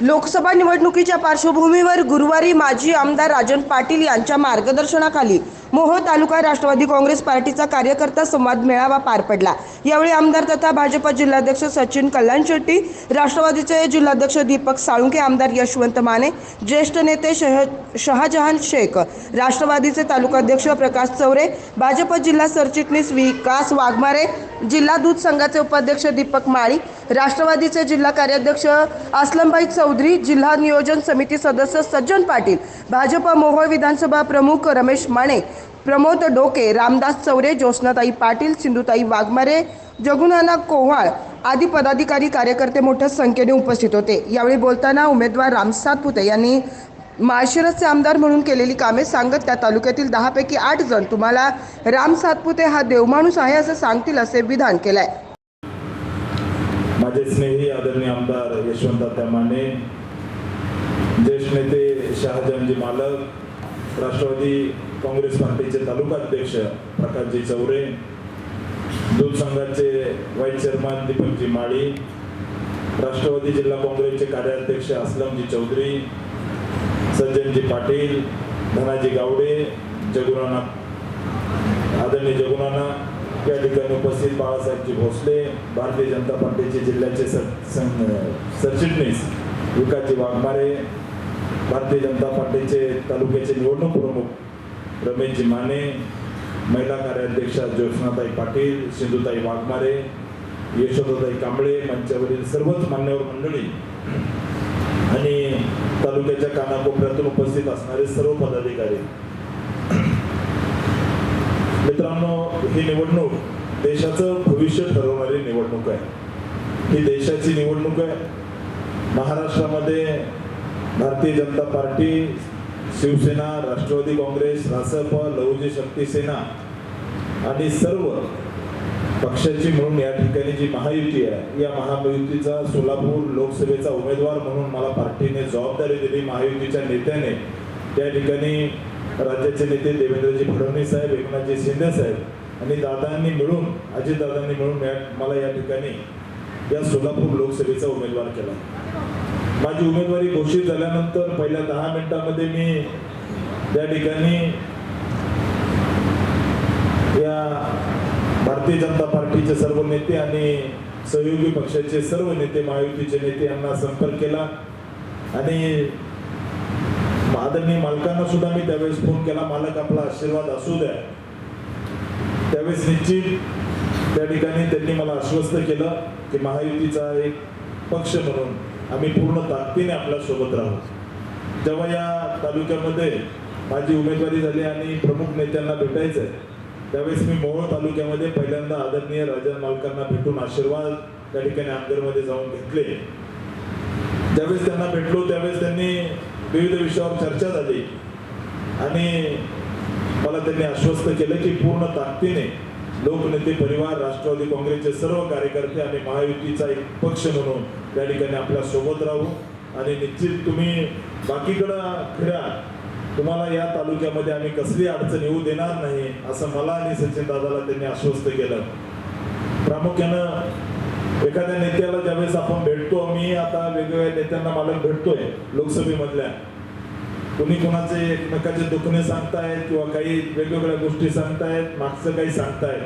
लोकसभा निवडणुकीच्या पार्श्वभूमीवर गुरुवारी माजी आमदार राजन पाटील यांच्या मार्गदर्शनाखाली मोहोळ तालुका राष्ट्रवादी काँग्रेस पार्टीचा कार्यकर्ता संवाद मेळावा पार पडला. यावेळी आमदार तथा भाजप जिल्हाध्यक्ष सचिन कल्याण शेट्टी राष्ट्रवादीचे जिल्हाध्यक्ष दीपक साळुंके आमदार यशवंत माने ज्येष्ठ नेते शह शहाजहान शेख राष्ट्रवादीचे तालुकाध्यक्ष प्रकाश चौरे भाजप जिल्हा सरचिटणीस विकास वाघमारे जिल्हा दूध संघाचे उपाध्यक्ष दीपक माळी राष्ट्रवादीचे जिल्हा कार्याध्यक्ष असलमभाई चौधरी जिल्हा नियोजन समिती सदस्य सज्जन पाटील भाजप मोहोळ विधानसभा प्रमुख रमेश माने प्रमोद डोके रामदास चौरे ज्योत्स्नाताई पाटील सिंधुताई वाघमारे जगुनाना कोव्हाळ आदी पदाधिकारी कार्यकर्ते मोठ्या संख्येने उपस्थित होते. यावेळी बोलताना उमेदवार राम सातपुते यांनी माळशिरसचे आमदार म्हणून केलेली कामे सांगत त्या तालुक्यातील दहापैकी आठ जण तुम्हाला राम सातपुते हा देवमाणूस आहे असं सांगतील असे विधान केलंय. माझे स्नेही आदरणीय आमदार यशवंत माने ज्येष्ठ नेते शहाजहानजी मालक राष्ट्रवादी काँग्रेस पार्टीचे तालुका अध्यक्ष प्रकाशजी चौरे दूध संघाचे व्हाईस चेअरमन दीपकजी माळी राष्ट्रवादी जिल्हा काँग्रेसचे कार्याध्यक्ष असलमजी चौधरी सज्जनजी पाटील धनाजी गावडे जगुनाना आदरणीय जगुनाना या ठिकाणी उपस्थित बाळासाहेबजी भोसले भारतीय जनता पार्टीचे जिल्ह्याचे सरचिटणीस विकासजी वाघमारे भारतीय जनता पार्टीचे तालुक्याचे निवडणूक प्रमुख रमेशजी माने महिला कार्याध्यक्षा ज्योत्नाताई पाटील सिंधुताई वाघमारे यशोदाताई कांबळे मंचावरील सर्वच मान्यवर मंडळी आणि तालुक्याच्या कानाकोपऱ्यातून उपस्थित असणारे सर्व पदाधिकारी. मित्रांनो ही निवडणूक देशाचं भविष्य ठरवणारी निवडणूक आहे. ही देशाची निवडणूक आहे. महाराष्ट्रामध्ये भारतीय जनता पार्टी शिवसेना राष्ट्रवादी काँग्रेस रासप लहुजी शक्ती सेना आणि सर्व पक्षाची म्हणून या ठिकाणी जी महायुती आहे या महायुतीचा सोलापूर लोकसभेचा उमेदवार म्हणून मला पार्टीने जबाबदारी दिली. महायुतीच्या नेत्याने त्या ठिकाणी राज्याचे नेते देवेंद्रजी फडणवीस साहेब एकनाथजी शिंदे साहेब आणि दादांनी मिळून अजितदादांनी मिळून या- मला या ठिकाणी या सोलापूर लोकसभेचा उमेदवार केला. माझी उमेदवारी घोषित झाल्यानंतर पहिल्या दहा मिनिटांमध्ये मी त्या ठिकाणी या भारतीय जनता पार्टीचे सर्व नेते आणि सहयोगी पक्षाचे सर्व नेते महायुतीचे नेते यांना संपर्क केला. आणि आदरणीय मालकांना सुद्धा मी त्यावेळेस फोन केला मालक आपला आशीर्वाद असू द्या. त्यावेळेस निश्चित त्या ठिकाणी त्यांनी मला आश्वस्त केलं की महायुतीचा एक पक्ष म्हणून आम्ही पूर्ण ताकदीने आपल्यासोबत राहू. जेव्हा या तालुक्यामध्ये माझी उमेदवारी झाली आणि प्रमुख नेत्यांना भेटायचं आहे त्यावेळेस मी मोहोळ तालुक्यामध्ये पहिल्यांदा आदरणीय राजा मालकांना भेटून आशीर्वाद त्या ठिकाणी आमदारमध्ये जाऊन घेतले. ज्यावेळेस त्यांना भेटलो त्यावेळेस त्यांनी विविध विषयावर चर्चा झाली. आणि मला त्यांनी आश्वस्त केलं की पूर्ण ताकदीने लोकनेते परिवार राष्ट्रवादी काँग्रेसचे सर्व कार्यकर्ते आणि महायुतीचा एक पक्ष म्हणून त्या ठिकाणी आपल्यासोबत राहू. आणि निश्चित तुम्ही बाकीकडं फिरा. तुम्हाला या तालुक्यामध्ये आम्ही कसली अडचण येऊ देणार नाही असं मला आणि सचिन दादाला त्यांनी आश्वस्त केलं. प्रामुख्यानं एखाद्या नेत्याला ज्यावेळेस आपण भेटतो मी आता वेगवेगळ्या नेत्यांना मला भेटतोय लोकसभेमधल्या. तुम्ही कोणाचे एकमेकाचे दुखणे सांगतायत किंवा काही वेगवेगळ्या गोष्टी सांगतायत मागचं काही सांगतायत.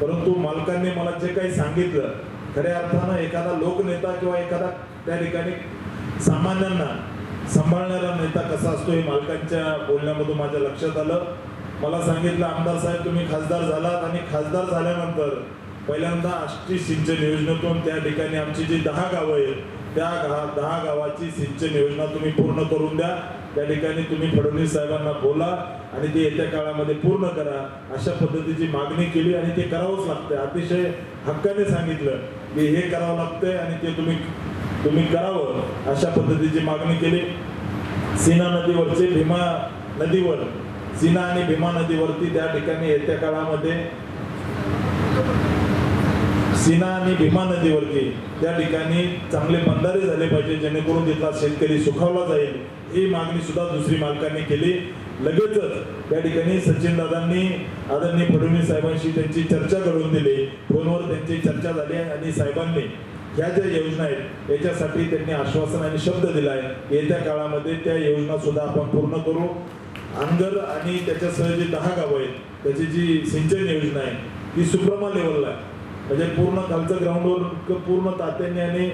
परंतु मालकांनी मला जे काही सांगितलं खऱ्या अर्थानं एखादा लोकनेता किंवा एखादा त्या ठिकाणी सामान्यांना सांभाळणारा नेता कसा असतो हे मालकांच्या बोलण्यामधून माझ्या लक्षात आलं. मला सांगितलं आमदार साहेब तुम्ही खासदार झालात आणि खासदार झाल्यानंतर पहिल्यांदा आष्टी सिंचन योजनेतून त्या ठिकाणी आमची जी दहा गावं आहेत त्या गा दहा गावाची सिंचन योजना तुम्ही पूर्ण करून द्या. त्या ठिकाणी तुम्ही फडणवीस साहेबांना बोला आणि ते येत्या काळामध्ये पूर्ण करा. अशा पद्धतीची मागणी केली आणि ते करावंच लागतंय. अतिशय हक्काने सांगितलं की हे करावं लागतंय आणि ते तुम्ही तुम्ही करावं अशा पद्धतीची मागणी केली. सीना नदीवरचे भीमा नदीवर सीना आणि भीमा नदीवरती त्या ठिकाणी येत्या काळामध्ये सीना आणि भीमा नदीवरती त्या ठिकाणी चांगले बंधारे झाले पाहिजे जेणेकरून तिथला शेतकरी सुखावला जाईल ही मागणी सुद्धा दुसरी मालकांनी केली. लगेचच त्या ठिकाणी सचिन दादांनी आदरणीय फडणवीस साहेबांशी त्यांची चर्चा घडवून दिली. फोनवर त्यांची चर्चा झाली आणि साहेबांनी ह्या ज्या योजना आहेत याच्यासाठी त्यांनी आश्वासन आणि शब्द दिलाय. येत्या काळामध्ये त्या योजना सुद्धा आपण पूर्ण करू. अंगर आणि त्याच्यासह जे दहा गावं आहेत त्याची जी सिंचन योजना आहे ती सुप्रमा लेवलला आहे. म्हणजे पूर्ण खालचं ग्राउंडवर पूर्ण तात्यांनी आणि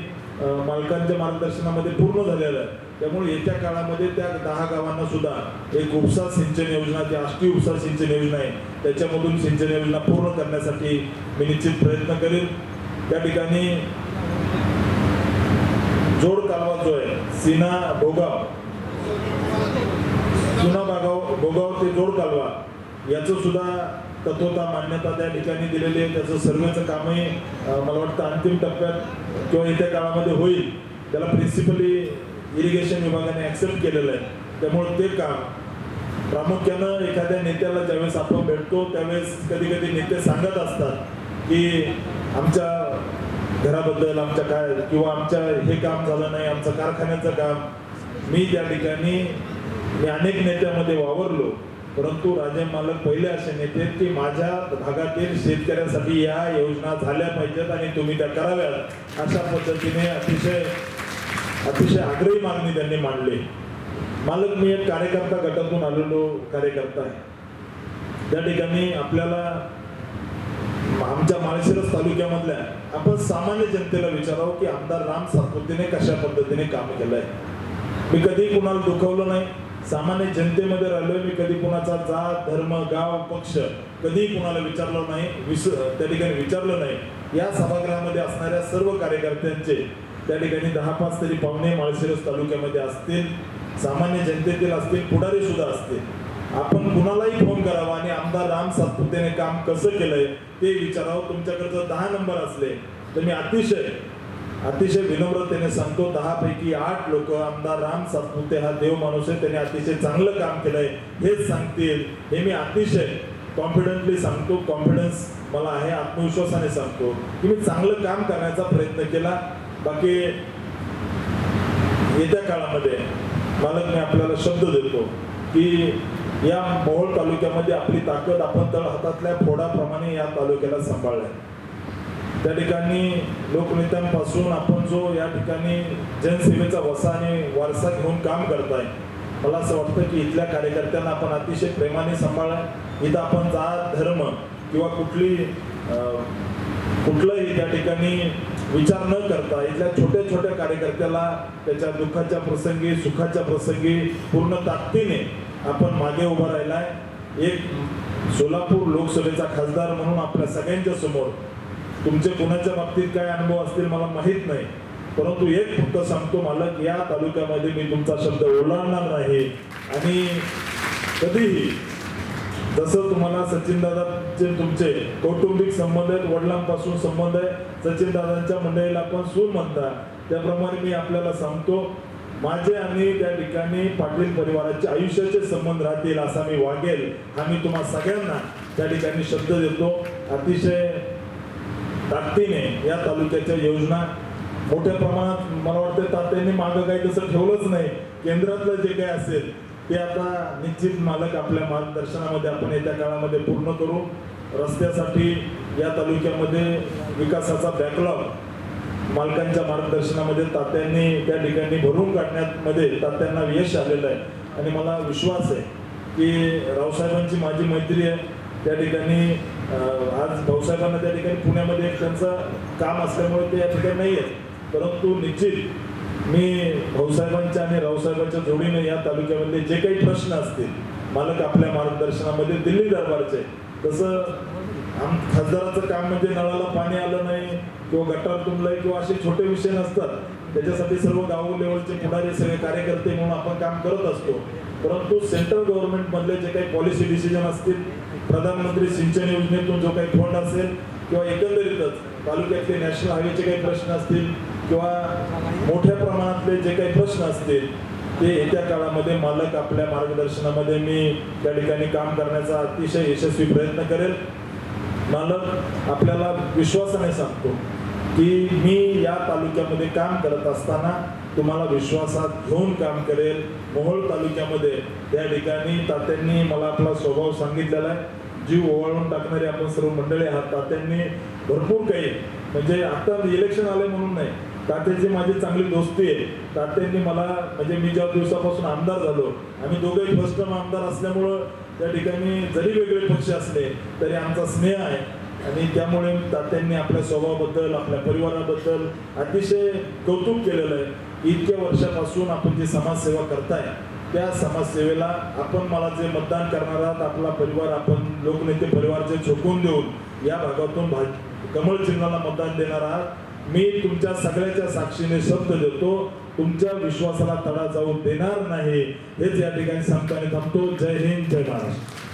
मालकांच्या मार्गदर्शनामध्ये पूर्ण झालेलं आहे. त्यामुळे येत्या काळामध्ये त्या दहा गावांना सुद्धा एक उपसा सिंचन योजना जी आष्टी उपसा सिंचन योजना आहे त्याच्यामधून सिंचन योजना पूर्ण करण्यासाठी मी निश्चित प्रयत्न करेन. त्या ठिकाणी जोड कालवा जो आहे सीना भोगाव सुना बागाव भोगाव ते जोड कालवा याचं सुद्धा तत्वता मान्यता त्या ठिकाणी दिलेली आहे. त्याचं सर्वेचं कामही मला वाटतं अंतिम टप्प्यात किंवा येत्या काळामध्ये होईल. त्याला प्रिन्सिपली इरिगेशन विभागाने ऍक्सेप्ट केलेलं आहे. त्यामुळे ते काम प्रामुख्यानं एखाद्या नेत्याला ज्यावेळेस आपण भेटतो त्यावेळेस कधी कधी नेते सांगत असतात की आमच्या घराबद्दल आमच्या काय किंवा आमच्या हे काम झालं नाही आमचं कारखान्याचं काम. मी त्या ठिकाणी मी अनेक नेत्यामध्ये वावरलो. परंतु राजे मालक पहिले असे नेते की माझ्या भागातील शेतकऱ्यांसाठी या योजना झाल्या पाहिजेत आणि तुम्ही त्या कराव्यात अशा पद्धतीने अतिशय अतिशय आग्रही मागणी त्यांनी मांडली. मालक मी एक कार्यकर्ता गटातून आलेलो कार्यकर्ता आहे. त्या ठिकाणी आपल्याला आमच्या माळशिरस तालुक्यामधल्या आपण सामान्य जनतेला विचारावं की आमदार राम सातपुतेने कशा पद्धतीने काम केलंय? मी कधी कुणाला दुखवलं नाही. सामान्य जनतेमध्ये राहिलोय मी कधी कुणाचा जात धर्म गाव पक्ष कधी कुणाला विचारलं नाही विस त्या ठिकाणी विचारलं नाही. या सभागृहामध्ये असणाऱ्या सर्व कार्यकर्त्यांचे त्या ठिकाणी दहा पाच तरी पाहुणे माळशिरस तालुक्यामध्ये असतील सामान्य जनतेतील असतील पुढारी सुद्धा असतील. आपण कुणालाही फोन करावा आणि आमदार राम सातपुतेने काम कसं केलंय ते विचारावं. तुमच्याकडचं दहा नंबर असले तर मी अतिशय अतिशय विनम्रतेने सांगतो दहा पैकी आठ लोक आमदार राम सातपुते हा देव माणूस आहे त्याने अतिशय चांगलं काम केलंय हेच सांगतील. हे मी अतिशय कॉन्फिडंटली सांगतो कॉन्फिडन्स मला आहे आत्मविश्वासाने सांगतो. की मी चांगलं काम करण्याचा प्रयत्न केला बाकी येत्या काळामध्ये मालक मी आपल्याला शब्द देतो की या मोहोळ तालुक्यामध्ये आपली ताकद आपण तळ हातातल्या फोडाप्रमाणे या तालुक्याला सांभाळलाय त्या ठिकाणी लोकनेत्यांपासून आपण जो या ठिकाणी जनसेवेचा वसा आणि वारसा घेऊन काम करताय मला असं वाटतं की इथल्या कार्यकर्त्यांना आपण अतिशय प्रेमाने सांभाळा. इथं आपण जात धर्म किंवा कुठली कुठलंही त्या ठिकाणी विचार न करता इथल्या छोट्या छोट्या कार्यकर्त्याला त्याच्या दुःखाच्या प्रसंगी सुखाच्या प्रसंगी पूर्ण ताकदीने आपण मागे उभा राहिलाय. एक सोलापूर लोकसभेचा खासदार म्हणून आपल्या सगळ्यांच्या समोर तुमचे कुणाच्या बाबतीत काय अनुभव असतील मला माहीत नाही. परंतु एक फक्त सांगतो मालक या तालुक्यामध्ये मी तुमचा शब्द ओलांडणार नाही. आणि कधीही जसं तुम्हाला सचिन दादाचे तुमचे कौटुंबिक संबंध आहेत वडिलांपासून संबंध आहे सचिन दादांच्या मंडळीला आपण सूर म्हणता त्याप्रमाणे मी आपल्याला सांगतो माझे आणि त्या ठिकाणी पाटील परिवाराचे आयुष्याचे संबंध राहतील असा मी वागेल हा मी तुम्हा सगळ्यांना त्या ठिकाणी शब्द देतो. अतिशय ताकदीने या तालुक्याच्या योजना मोठ्या प्रमाणात मला वाटतं तात्यांनी मागं काही तसं ठेवलंच नाही. केंद्रातलं जे काही असेल ते आता निश्चित मालक आपल्या मार्गदर्शनामध्ये आपण येत्या काळामध्ये पूर्ण करू. रस्त्यासाठी या तालुक्यामध्ये विकासाचा बॅकलॉग मालकांच्या मार्गदर्शनामध्ये तात्यांनी त्या ठिकाणी भरून काढण्यामध्ये तात्यांना यश आलेलं आहे. आणि मला विश्वास आहे की रावसाहेबांची माझी मैत्री आहे. त्या ठिकाणी आज भाऊसाहेबांना त्या ठिकाणी पुण्यामध्ये एक त्यांचं काम असल्यामुळे ते या ठिकाणी नाही आहेत. परंतु निश्चित मी भाऊसाहेबांच्या आणि रावसाहेबांच्या जोडीने या तालुक्यामध्ये जे काही प्रश्न असतील मालक आपल्या मार्गदर्शनामध्ये दिल्ली दरबारचे तसं आम खासदाराचं काम म्हणजे नळाला पाणी आलं नाही किंवा गटार तुंबलाय किंवा असे छोटे विषय नसतात. त्याच्यासाठी सर्व गाव लेवलचे पुढारी सगळे कार्यकर्ते म्हणून आपण काम करत असतो. परंतु सेंट्रल गव्हर्नमेंट मधले जे काही पॉलिसी डिसिजन असतील प्रधानमंत्री सिंचन योजनेतून जो काही फंड असेल किंवा एकंदरीतच तालुक्यातले नॅशनल हायवेचे काही प्रश्न असतील किंवा मोठ्या प्रमाणातले जे काही प्रश्न असतील ते येत्या काळामध्ये मालक आपल्या मार्गदर्शनामध्ये मी त्या ठिकाणी काम करण्याचा अतिशय यशस्वी प्रयत्न करेल. मालक आपल्याला विश्वासाने सांगतो की मी या तालुक्यामध्ये काम करत असताना तुम्हाला विश्वासात घेऊन काम करेल. मोहोळ तालुक्यामध्ये त्या ठिकाणी तात्यांनी मला आपला स्वभाव सांगितलेला आहे. जीव ओवाळून टाकणारे आपण सर्व मंडळी आहात. तात्यांनी भरपूर काही म्हणजे आता इलेक्शन आले म्हणून नाही. तात्याची माझी चांगली दोस्ती आहे. तात्यांनी मला म्हणजे मी ज्या दिवसापासून आमदार झालो आम्ही दोघेही फर्स्ट टाइम आमदार असल्यामुळं त्या ठिकाणी जरी वेगळे पक्ष असले तरी आमचा स्नेह आहे. आणि त्यामुळे तात्यांनी आपल्या स्वभावाबद्दल आपल्या परिवाराबद्दल अतिशय कौतुक केलेलं आहे. इतक्या वर्षापासून आपण जी समाजसेवा करताय त्या समाजसेवेला आपण मला जे मतदान करणार आहात आपला परिवार आपण लोकनेते परिवारचे झोकून देऊन या भागातून भा कमळ चिन्हाला मतदान देणार आहात. मी तुमच्या सगळ्याच्या साक्षीने शब्द देतो तुमच्या विश्वासाला तडा जाऊ देणार नाही हेच या ठिकाणी सांगताना थांबतो. जय हिंद जय महाराष्ट्र.